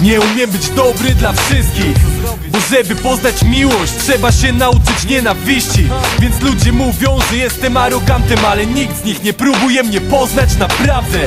Nie umiem być dobry dla wszystkich Bo żeby poznać miłość Trzeba się nauczyć nienawiści. Więc ludzie mówią, że jestem arogantem Ale nikt z nich nie próbuje mnie poznać naprawdę.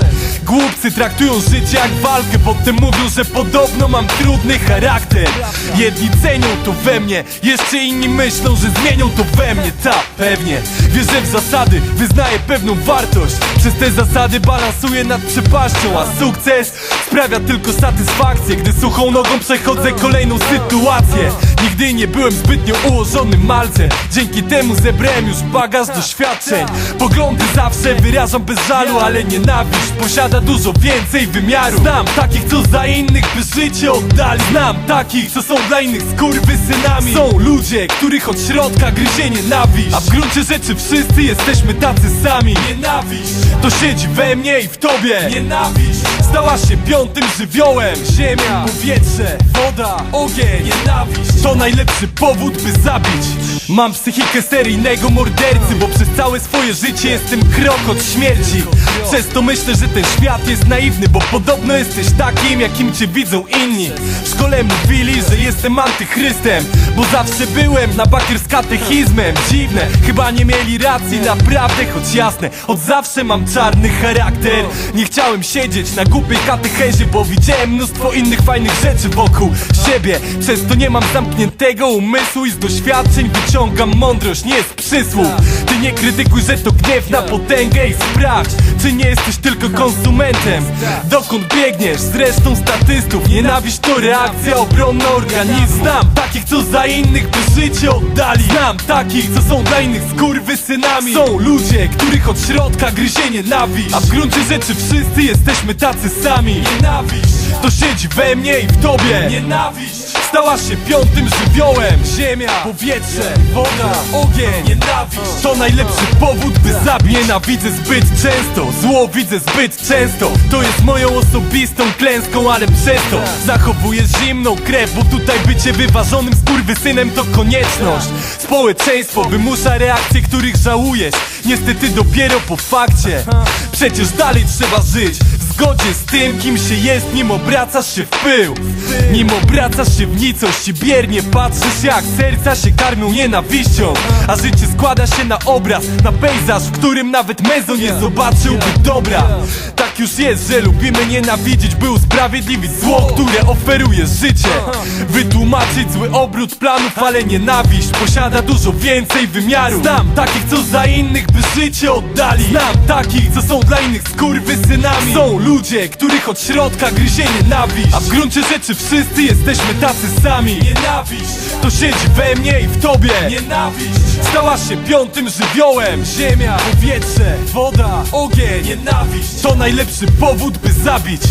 Głupcy traktują życie jak walkę Potem mówią, że podobno mam trudny charakter. Jedni cenią to we mnie Jeszcze inni myślą, że zmienią to we mnie. Ta, pewnie. Wierzę w zasady, wyznaję pewną wartość. Przez te zasady balansuję nad przepaścią A sukces sprawia tylko satysfakcję Gdy suchą nogą przechodzę kolejną sytuację. Nigdy nie byłem zbytnio ułożonym malcem. Dzięki temu zebrałem już bagaż doświadczeń. Poglądy zawsze wyrażam bez żalu Ale nienawiść posiada dużo więcej wymiaru. Znam takich, co za innych by życie oddali. Znam takich, co są dla innych skurwysynami. Są ludzie, których od środka gryzie nienawiść. A w gruncie rzeczy wszyscy jesteśmy tacy sami. Nienawiść. To siedzi we mnie i w tobie. Nienawiść stała się piątym żywiołem. Ziemia, powietrze, woda, ogień Nienawiść. To najlepszy powód by zabić. Mam psychikę seryjnego mordercy Bo przez całe swoje życie jestem krok od śmierci. Przez to myślę, że ten świat jest naiwny Bo podobno jesteś takim, jakim cię widzą inni. W szkole mówili, że jestem antychrystem Bo zawsze byłem na bakier z katechizmem. Dziwne, chyba nie mieli racji naprawdę Choć jasne, od zawsze mam czarny charakter. Nie chciałem siedzieć na głupiej katechezie Bo widziałem mnóstwo innych fajnych rzeczy wokół siebie. Przez to nie mam zamkniętego umysłu I z doświadczeń wyciągam mądrość, nie z przysłów Ty nie krytykuj, że to gniew na potęgę I sprawdź, czy nie jesteś tylko konsumentem. Dokąd biegniesz? Zresztą statystów. Nienawiść to reakcja obronna organizmu Znam takich, co za innych by życie oddali. Znam takich, co są dla innych skurwysynami. Są ludzie, których od środka gryzie nienawiść A w gruncie rzeczy wszyscy jesteśmy tacy sami. Nienawiść. To siedzi we mnie i w tobie. Nienawiść. Stała się piątym żywiołem. Ziemia, powietrze, woda, ogień. Nienawiść. To najlepszy powód by zabić. Nienawidzę zbyt często, zło widzę zbyt często. To jest moją osobistą klęską, ale przez to Zachowuję zimną krew, bo tutaj bycie wyważonym skurwysynem to konieczność. Społeczeństwo wymusza reakcje, których żałujesz. Niestety dopiero po fakcie. Przecież dalej trzeba żyć zgodzie z tym, kim się jest, nim obracasz się w pył. Nim obracasz się w nicość i biernie patrzysz jak serca się karmią nienawiścią. A życie składa się na obraz, na pejzaż, w którym nawet mezo nie zobaczyłby dobra. Tak już jest, że lubimy nienawidzić, by usprawiedliwić zło, które oferuje życie. Wytłumaczyć zły obrót planów, ale nienawiść posiada dużo więcej wymiarów Znam takich, co za innych by życie oddali. Znam takich, co są dla innych skurwysynami. Są ludzie, których od środka gryzie nienawiść. A w gruncie rzeczy wszyscy jesteśmy tacy sami. Nienawiść. To siedzi we mnie i w tobie. Nienawiść. Stała się piątym żywiołem. Ziemia, powietrze, woda, ogień. Nienawiść. To najlepszy powód by zabić